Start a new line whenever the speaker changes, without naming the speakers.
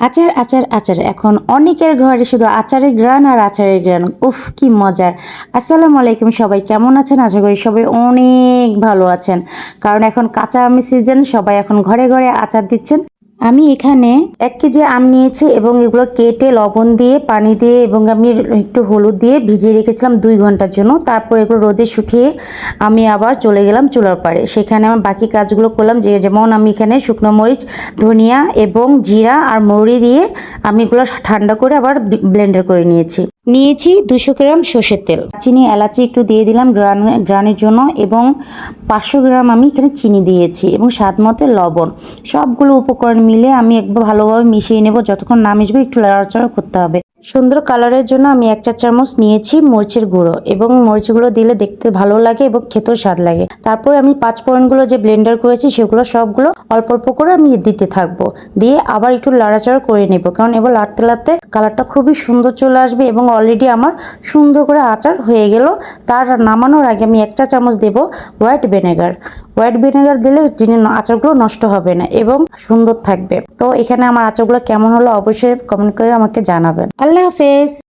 আচার আচার আচার। এখন অনেকের ঘরে শুধু আচারের গ্রান আর আচারের গ্রান উফ, কি মজার। আসসালামু আলাইকুম সবাই, কেমন আছেন? আশা করি সবাই অনেক ভালো আছেন। কারণ এখন কাঁচা আমের সিজন সবাই এখন ঘরে ঘরে আচার দিচ্ছেন। আমি এখানে এক কেজি আম নিয়েছি এবং এগুলো কেটে লবণ দিয়ে, পানি দিয়ে এবং আমি একটু হলুদ দিয়ে ভিজিয়ে রেখেছিলাম দুই ঘণ্টার জন্য। তারপর এগুলো রোদে শুকিয়ে আমি আবার চলে গেলাম চুলার পাড়ে। সেখানে আমার বাকি কাজগুলো করলাম যে যেমন আমি এখানে শুকনো মরিচ, ধনিয়া এবং জিরা আর মৌরি দিয়ে আমি এগুলো ঠান্ডা করে আবার ব্লেন্ডার করে নিয়েছি। নিয়েছি দুশো গ্রাম সর্ষের তেল। চিনি, এলাচি একটু দিয়ে দিলাম গ্রান গ্রানের জন্য এবং পাঁচশো গ্রাম আমি এখানে চিনি দিয়েছি এবং স্বাদ মতো লবণ। সবগুলো উপকরণ মিলে আমি একবার ভালোভাবে মিশিয়ে নেব। যতক্ষণ না মিশবে একটু লড়াচড়া করতে হবে। সুন্দর কালারের জন্য আমি এক চার চামচ নিয়েছি মরিচের গুঁড়ো এবং মরিচগুলো দিলে দেখতে ভালো লাগে এবং খেতেও স্বাদ লাগে। তারপর আমি পাঁচ ফোড়নগুলো যে ব্লেন্ডার করেছি সেগুলো সবগুলো অল্প অল্প করে আমি দিতে থাকব। দিয়ে আবার একটু লাড়াচাড়া করে নেব কারণ এবার লাড়তে লাড়তে কালারটা খুবই সুন্দর চলে আসবে এবং অলরেডি আমার সুন্দর করে আচার হয়ে গেল। তার নামানোর আগে আমি একটা চামচ দেব হোয়াইট ভিনেগার। হোয়াইট ভিনেগার দিলে জিনিস আচারগুলো নষ্ট হবে না এবং সুন্দর থাকবে। তো এখানে আমার আচারগুলো কেমন হলো অবশ্যই কমেন্ট করে আমাকে জানাবেন। আল্লাহ হাফেজ।